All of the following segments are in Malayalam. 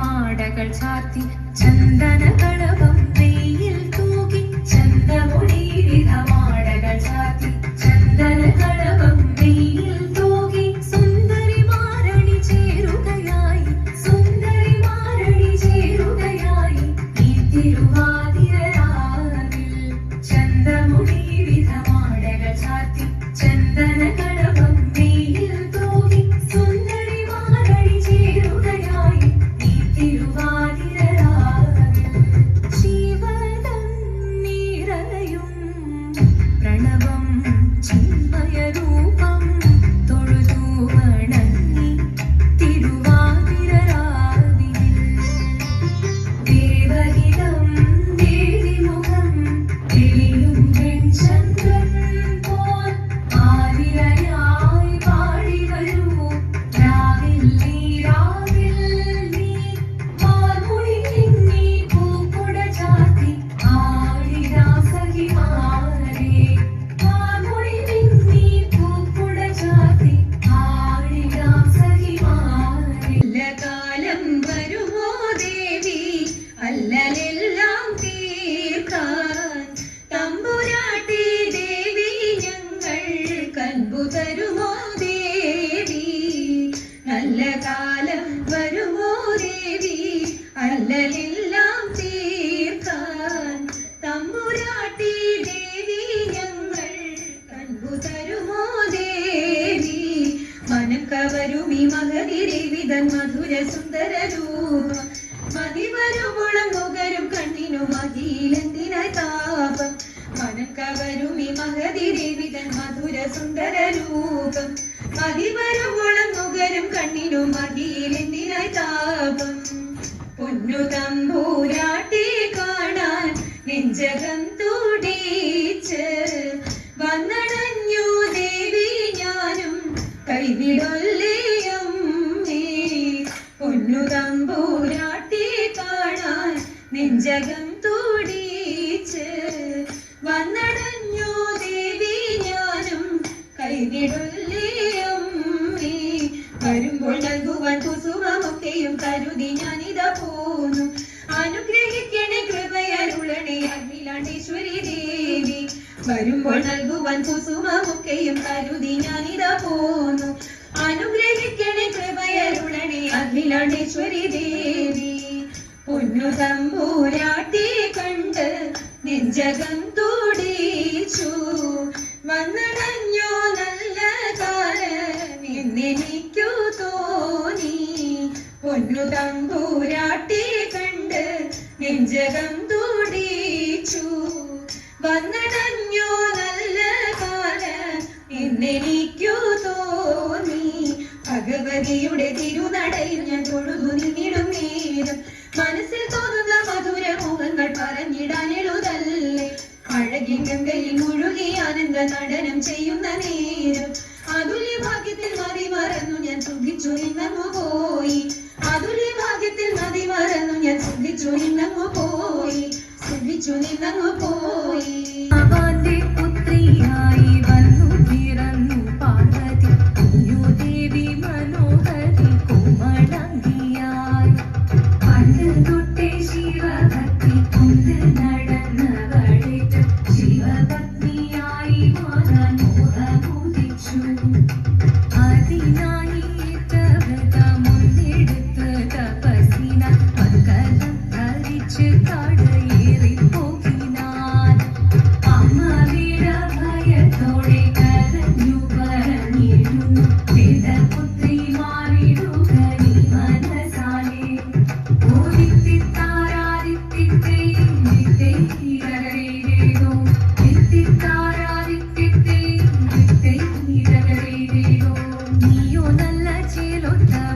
മാടകൾ ചാത്തി ചന്ദനകളവ അല്ലലെല്ലാം തീർക്കാൻ തമ്പുരാട്ടി ദേവി ഞങ്ങൾ കൻപു തരുമോ ദേവി? മനം കവരുമി മകതിരവിതൻ മധുര സുന്ദര രൂപം. മതിവരുമുളം നുകരും കണ്ണിനു മതിയിലെന്തിന താപം? മനം കവരുമി മകതിരവിതൻ മധുര സുന്ദര രൂപം. മതിവരുമുളം നുകരും കണ്ണിനു മതിയിലെന്തിന താപം? പൊന്നു തമ്പൂരാട്ടി കാണാൻ നെഞ്ചകം തൂടീച്ച് വന്നടഞ്ഞു ദേവി ഞാനും കൈവിടൊല്ലേയമ്മേ പൊന്നു തമ്പൂരാട്ടി കാണാൻ നെഞ്ചകം തൂടീച്ച് വന്നടഞ്ഞു വരുമ്പോൾ നൽകുവാൻ കുസുമമൊക്കെയും കരുതി ഞാനിതാ പോന്നു. അനുഗ്രഹിക്കണേ കൃപയരുളണേ അഖിലാണ്ടേശ്വരി ദേവി. പൊന്നു തമ്പൂരാട്ടി കണ്ട് നെഞ്ചകം തുടിച്ചു. വന്നടഞ്ഞോ നല്ല കാലം എന്നെനിക്കു തോന്നി. പൊന്നു തമ്പൂരാട്ടി കണ്ട് നെഞ്ചകം തുടിച്ചു. എന്നെനിക്കു തോന്നി. ഭഗവതിയുടെ തിരുനടയിൽ ഞാൻ തൊഴുതു നിന്നിടും നേരം. മനസ്സിൽ തോന്നുന്ന മധുര മുഖങ്ങൾ പറഞ്ഞിടാൻ എഴുതല്ലേ അഴകി ഗംഗയിൽ മുഴുകി ആനന്ദ നടനം ചെയ്യുന്ന നേരം. അതുല്യ ഭാഗ്യത്തിൽ മതി മറന്നു ഞാൻ സുഖിച്ചു നിന്നു പോയി. അതുല്യ ഭാഗ്യത്തിൽ മതി മറന്നു ഞാൻ സുഖിച്ചു നിന്നു പോയി. സുഖിച്ചു നിന്നങ്ങു പോയി. നല്ല ചേലൊത്തവൾ സുന്ദരി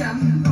jump.